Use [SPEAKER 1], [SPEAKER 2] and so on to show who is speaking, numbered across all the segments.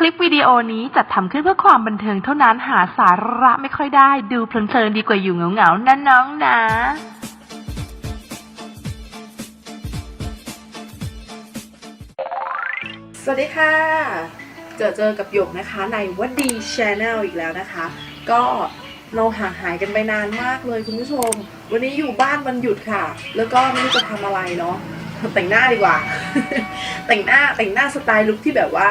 [SPEAKER 1] คลิปวิดีโอนี้จัดทำขึ้นเพื่อความบันเทิงเท่านั้นหาสาระไม่ค่อยได้ ดูเพลินๆดีกว่าอยู่เหงาๆนะน้องนะ
[SPEAKER 2] สวัสดีค่ะ เจอเจอกับหยกนะคะในวัดดีชาแนลอีกแล้วนะคะ ก็เราห่างหายกันไปนานมากเลยคุณผู้ชม วันนี้อยู่บ้านวันหยุดค่ะ แล้วก็ไม่รู้จะทำอะไรเนาะแต่งหน้าดีกว่า แต่งหน้าแต่งหน้าสไตล์ลุคที่แบบว่า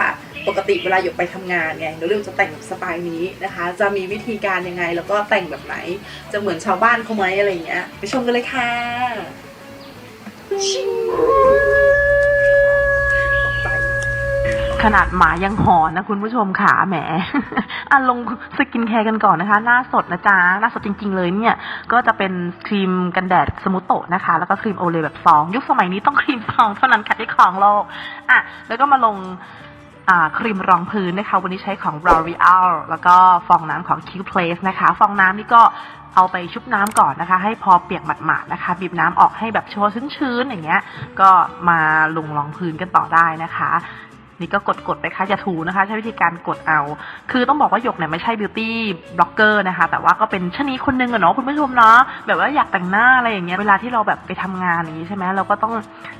[SPEAKER 2] ปกติเวลาหยกไปทำงานไงเราเรื่องจะแต่งสไตล์นี้นะคะ จะมีวิธีการยังไง แล้วก็แต่งแบบไหน จะเหมือนชาวบ้านเขาไหมอะไรอย่างเงี้ย ไปชมกันเลยค่ะ
[SPEAKER 1] ขนาดหมายังหอนนะคุณผู้ชมค่ะแหมอะลงสกินแคร์กันก่อนนะคะ หน้าสดนะจ๊ะ หน้าสดจริง ๆ เลยเนี่ย ก็จะเป็นครีมกันแดดสมุโตะนะคะ แล้วก็ครีมโอเลแบบซอง ยุคสมัยนี้ต้องครีมซองเท่านั้นค่ะที่ของโลก อะ แล้วก็มาลง ครีมรองพื้นนะคะ วันนี้ใช้ของ L'Oreal แล้วก็ฟองน้ำของ Q Place นะคะ ฟองน้ำนี่ก็เอาไปชุบน้ำก่อนนะคะ ให้พอเปียกหมาดๆนะคะ บีบน้ำออกให้แบบชัว์ชื้นๆอย่างเงี้ย ก็มาลงรองพื้นกันต่อได้นะคะ นี่ก็กดๆไปค่ะอย่าถูนะคะ ใช้วิธีการกดเอา คือต้องบอกว่าหยกเนี่ยไม่ใช่บิวตี้บล็อกเกอร์นะคะ แต่ว่าก็เป็นชนีคนหนึงอะเนาะคุณผู้ชมเนาะแบบว่าอยากแต่งหน้าอะไรอย่างเงี้ยเวลาที่เราแบบไปทำงานอย่างงี้ใช่ไหมเราก็ต้อง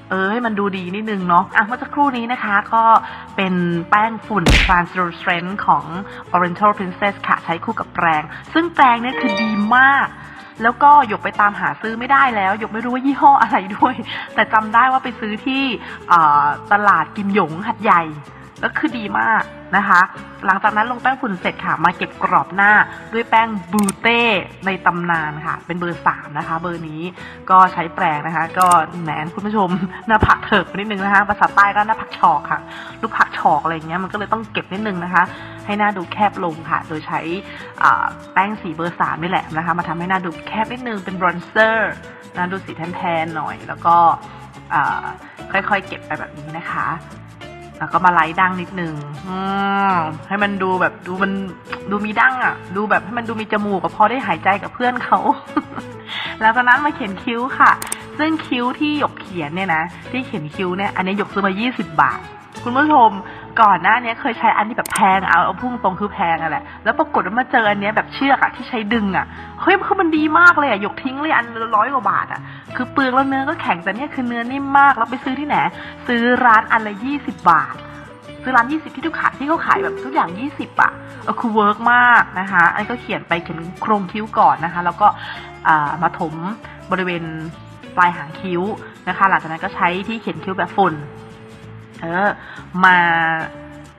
[SPEAKER 1] เออให้มันดูดีนิดนึงเนาะอะเมื่อสักครู่นี้นะคะก็เป็นแป้งฝุ่น translucent ของ Oriental Princess ค่ะ ใช้คู่กับแปรง ซึ่งแปรงเนี่ยคือดีมาก แล้วก็หยกไปตามหาซื้อไม่ได้แล้ว หยกไม่รู้ว่ายี่ห้ออะไรด้วย แต่จำได้ว่าไปซื้อที่ตลาดกิมหยงหัดใหญ่แล้วคือดีมากนะคะ หลังจากนั้นลงแป้งฝุ่นเสร็จค่ะ มาเก็บกรอบหน้าด้วยแป้งบูเต้ในตำนานค่ะ เป็นเบอร์สามนะคะ เบอร์นี้ก็ใช้แปรงนะคะ ก็แหมคุณผู้ชมหน้าผักเถิกนิดนึงนะคะ ภาษาใต้ก็หน้าผักชอกค่ะ ลูกผักชอกอะไรอย่างเงี้ยมันก็เลยต้องเก็บนิดนึงนะคะ ให้หน้าดูแคบลงค่ะ โดยใช้แป้งสีเบอร์สามนี่แหละนะคะ มาทำให้หน้าดูแคบนิดนึงเป็นบรอนเซอร์นะดูสีแทนๆหน่อย แล้วก็ค่อยๆเก็บไปแบบนี้นะคะ แล้วก็มาไล่ดั้งนิดนึงอให้มันดูแบบดูมันดูมีดั้งอะ ดูแบบให้มันดูมีจมูกก็พอได้หายใจกับเพื่อนเขาแล้วจากนั้นมาเขียนคิ้วค่ะ ซึ่งคิ้วที่หยกเขียนเนี่ยนะ ที่เขียนคิ้วเนี่ย อันนี้หยกซื้อมา 20 บาท คุณผู้ชม ก่อนหน้านี้เคยใช้อันที่แบบแพงเอาเอาพุ่งตรงคือแพงอะแหละแล้วปรากฏว่ามาเจออันเนี้ยแบบเชือกอะที่ใช้ดึงอะเฮ้ยคือมันดีมากเลยอะหยกทิ้งเลยอันร้อยกว่าบาทอะคือเปลือกแล้วเนื้อก็แข็งแต่เนี่ยคือเนื้อนิ่มมากแล้วไปซื้อที่ไหนซื้อร้านอันละยี่สิบบาท ซื้อร้านยี่สิบที่ทุกขายที่เขาขายแบบทุกอย่างยี่สิบอะเออคือเวิร์กมากนะคะอันนี้ก็เขียนไปเขียนโครงคิ้วก่อนนะคะ แล้วก็มาถมบริเวณปลายหางคิ้วนะคะ หลังจากนั้นก็ใช้ที่เขียนคิ้วแบบฝุ่น เออมา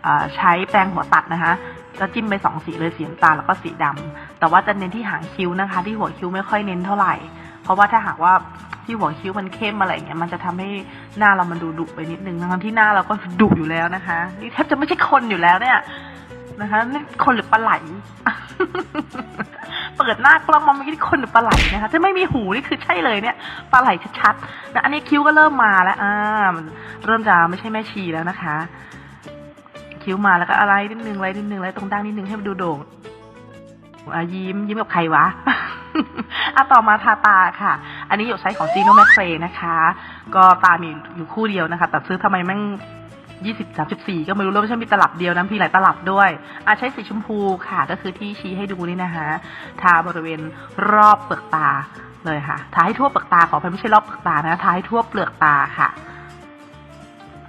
[SPEAKER 1] อใช้แปรงหัวตัดนะคะก็จิ้มไปสองสีเลยสีน้ำตาลแล้วก็สีดำแต่ว่าจะเน้นที่หางคิ้วนะคะ ที่หัวคิ้วไม่ค่อยเน้นเท่าไหร่ เพราะว่าถ้าหากว่าที่หัวคิ้วมันเข้มอะไรอย่างเงี้ยมันจะทำให้หน้าเรามันดูดุไปนิดนึงทั้งที่หน้าเราก็ดุอยู่แล้วนะคะนี่แทบจะไม่ใช่คนอยู่แล้วเนี่ยนะคะนี่คนหรือปลาไหล เปิดหน้ากล้องมาเมื่อกี้คนหรือปลาไหลนะคะจะไม่มีหูนี่คือใช่เลยเนี่ยปลาไหลชัดๆนะอันนี้คิ้วก็เริ่มมาแล้วอ่ามันเริ่มจะไม่ใช่แม่ชีแล้วนะคะ คิ้วมาแล้วก็อะไรนิดนึงอะไรนิดนึงอะไรตรงดั้งนิดนึงให้มันดูโด่งอะยิ้มยิ้มกับใครวะอะต่อมาทาตาค่ะ อันนี้หยกใช้ของจีโนแมคเรนะคะ ก็ตามีอยู่คู่เดียวนะคะแต่ซื้อทำไมแม่ง ยี่สิบสามสิบสี่ก็ไม่รู้แล้วไม่ใช่มีตลับเดียวนะพี่หลายตลับด้วยอะใช้สีชมพูค่ะ ก็คือที่ชี้ให้ดูนี่นะคะทาบริเวณรอบเปลือกตาเลยค่ะ ทาให้ทั่วเปลือกตาขออภัยไม่ใช่รอบเปลือกตานะ ทาให้ทั่วเปลือกตาค่ะ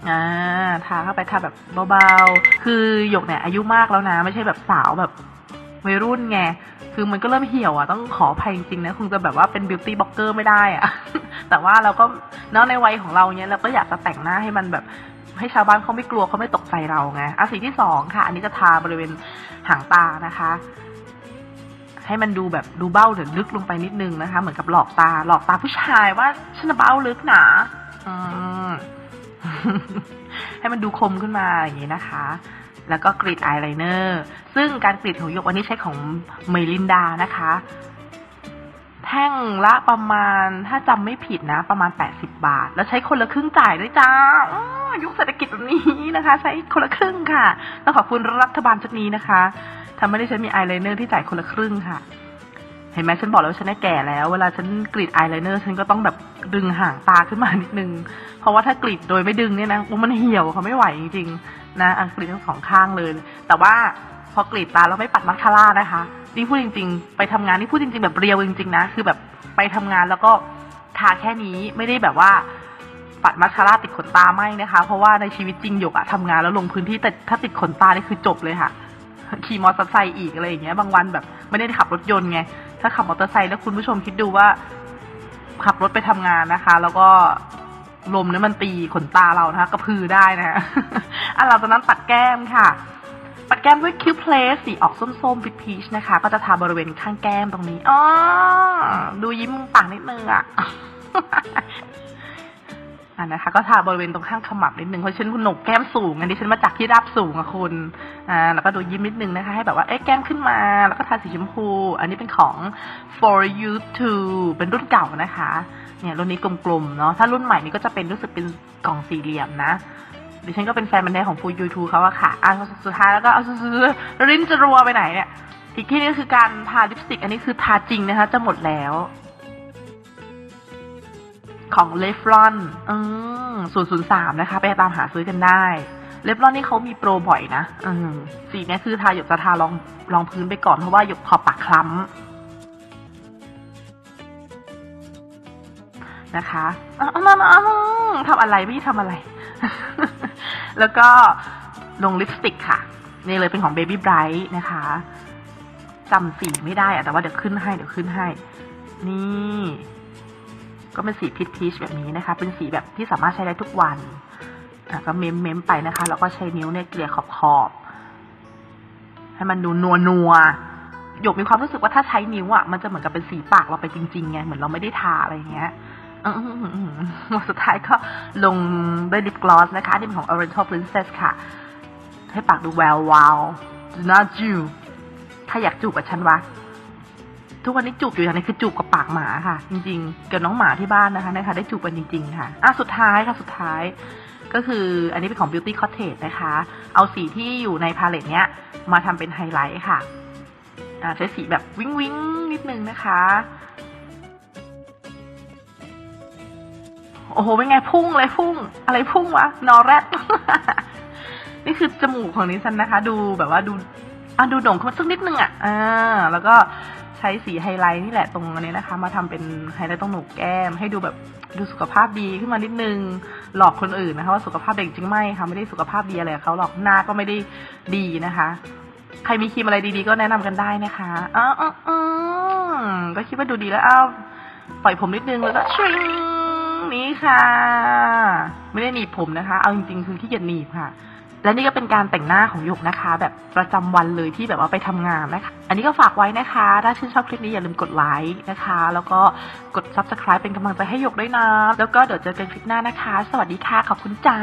[SPEAKER 1] อ่าทาเข้าไปทาแบบเบาๆ คือหยกเนี่ยอายุมากแล้วนะ ไม่ใช่แบบสาวแบบวัยรุ่นไง คือมันก็เริ่มเหี่ยวอะ ต้องขออภัยจริงๆนะคงจะแบบว่าเป็นบิวตี้บล็อกเกอร์ไม่ได้อะ แต่ว่าเราก็เนาะในวัยของเราเนี้ยเราก็อยากจะแต่งหน้าให้มันแบบ ให้ชาวบ้านเขาไม่กลัวเขาไม่ตกใจเราไงอะสีที่สองค่ะ อันนี้จะทาบริเวณหางตานะคะ ให้มันดูแบบดูเบ้าหรือลึกลงไปนิดนึงนะคะ เหมือนกับหลอกตาหลอกตาผู้ชายว่าฉันเบ้าลึกหนาอืมให้มันดูคมขึ้นมาอย่างนี้นะคะ แล้วก็กรีดอายไลเนอร์ ซึ่งการกรีดของหยกวันนี้ใช้ของเมลินดานะคะ แท่งละประมาณถ้าจำไม่ผิดนะ ประมาณ 80 บาท แล้วใช้คนละครึ่งจ่ายด้วยจ้ายุคเศรษฐกิจแบบนี้นะคะ ใช้คนละครึ่งค่ะต้องขอบคุณรัฐบาลชุดนี้นะคะทำให้ดิฉันมีอายไลเนอร์ที่จ่ายคนละครึ่งค่ะ เห็นไหมฉันบอกแล้วฉันแก่แล้ว เวลาฉันกรีดอายไลเนอร์ฉันก็ต้องแบบดึงห่างตาขึ้นมานิดนึง เพราะว่าถ้ากรีดโดยไม่ดึงเนี่ยนะมันเหี่ยวเขาไม่ไหวจริงๆนะอังกฤษทั้งสองข้างเลย แต่ว่า พอกรีดตาแล้วไม่ปัดมัสคาร่านะคะนี่พูดจริง ๆ ไปทำงานนี่พูดจริง ๆ แบบเรียวจริง ๆ นะ คือแบบไปทำงานแล้วก็ทาแค่นี้ไม่ได้แบบว่าปัดมัสคาร่าติดขนตาไม่นะคะ เพราะว่าในชีวิตจริงหยกอะทำงานแล้วลงพื้นที่แต่ถ้าติดขนตานี่คือจบเลยค่ะ ขี่มอเตอร์ไซค์อีกอะไรอย่างเงี้ย บางวันแบบไม่ได้ขับรถยนต์ไง ถ้าขับมอเตอร์ไซค์แล้วคุณผู้ชมคิดดูว่า ขับรถไปทำงานนะคะ แล้วก็ลมเนี่ยมันตีขนตาเรานะคะกระพือได้นะอะเราจากนั้นปัดแก้มค่ะ ปัดแก้มด้วยคิวเพลสสีออกส้มๆพีชนะคะ ก็จะทาบริเวณข้างแก้มตรงนี้อ๋อดูยิ้มมุมปากนิดนึงอะอะนะคะก็ทาบริเวณตรงข้างขมับนิดนึงเพราะฉันคุณหนกแก้มสูงอันนี้ฉันมาจากที่ราบสูงอะคุณอ่าแล้วก็ดูยิ้มนิดนึงนะคะ ให้แบบว่าเอ๊ะแก้มขึ้นมา แล้วก็ทาสีชมพู อันนี้เป็นของ for you to เป็นรุ่นเก่านะคะ เนี่ยรุ่นนี้กลมๆเนาะถ้ารุ่นใหม่นี่ก็จะเป็นรู้สึกเป็นกล่องสี่เหลี่ยมนะ ดิฉันก็เป็นแฟนมันธุ์แท้ของ for you to เขาอะค่ะอะสุดท้ายแล้วก็เอาซื้อรินจะรัวไปไหนเนี่ย อีกที่นี่คือการทาลิปสติก อันนี้คือทาจริงนะคะ จะหมดแล้ว ของเลฟรอนอืมศูนย์ศูนย์สามนะคะ ไปตามหาซื้อกันได้ เลฟรอนนี่เขามีโปรบ่อยนะอืมสีนี้คือทาหยกจะทารองรองพื้นไปก่อนเพราะว่าหยกขอบปากคล้ำนะคะอ้าวทำอะไรไม่ทำอะไร แล้วก็ลงลิปสติกค่ะ นี่เลยเป็นของ Baby Bright นะคะจำสีไม่ได้อะแต่ว่าเดี๋ยวขึ้นให้เดี๋ยวขึ้นให้ นี่ ก็เป็นสีพีชพีชแบบนี้นะคะ เป็นสีแบบที่สามารถใช้ได้ทุกวันก็เม้มเม้มไปนะคะ แล้วก็ใช้นิ้วเนี่ยเกลี่ยขอบขอบให้มันดูนัวนัวหยกมีความรู้สึกว่าถ้าใช้นิ้วอะมันจะเหมือนกับเป็นสีปากเราไปจริงๆไงเหมือนเราไม่ได้ทาอะไรอย่างเงี้ย สุดท้ายก็ลงด้วยลิปกลอสนะคะ นี่เป็นของ Oriental Princess ค่ะ ให้ปากดูแวววาวดูน่าจูถ้าอยากจูบกับฉันวะ ทุกวันนี้จูบอยู่อย่างนี้คือจูบกับปากหมาค่ะ จริงๆกับน้องหมาที่บ้านนะคะนะคะ ได้จูบกันจริง ๆ ค่ะ อะ สุดท้ายค่ะ สุดท้ายก็คืออันนี้เป็นของ Beauty Cottage นะคะ เอาสีที่อยู่ในพาเลตเนี้ย มาทำเป็นไฮไลท์ค่ะอ่าใช้สีแบบวิ้งวิ้งนิดนึงนะคะ โอ้โห เป็นไงพุ่งเลยพุ่ง อะไรพุ่งวะ นอแรด นี่คือจมูกของนิสันนะคะ ดูแบบว่าดูอะดูโด่งขึ้นมาสักนิดนึงอะ อ่า แล้วก็ใช้สีไฮไลท์นี่แหละตรงอันนี้นะคะ มาทำเป็นไฮไลท์ตรงหนกแก้ม ให้ดูแบบดูสุขภาพดีขึ้นมานิดนึง หลอกคนอื่นนะคะว่าสุขภาพเด็กจริงไม่ค่ะไม่ได้สุขภาพดีอะไรเขาหรอกหน้าก็ไม่ได้ดีนะคะ ใครมีครีมอะไรดีๆ ก็แนะนำกันได้นะคะอ้าวอ้าวอ้าวก็คิดว่าดูดีแล้วอ้าวปล่อยผมนิดนึงแล้วก็ชิง นี้ค่ะ ไม่ได้หนีบผมนะคะ เอาจริงๆ คือที่เกียจหนีบค่ะ และนี่ก็เป็นการแต่งหน้าของหยกนะคะ แบบประจำวันเลยที่แบบว่าไปทำงานนะคะ อันนี้ก็ฝากไว้นะคะ ถ้าชื่นชอบคลิปนี้อย่าลืมกดไลค์นะคะ แล้วก็กด subscribe เป็นกำลังใจให้หยกด้วยนะ แล้วก็เดี๋ยวเจอกันคลิปหน้านะคะ สวัสดีค่ะ ขอบคุณจ้า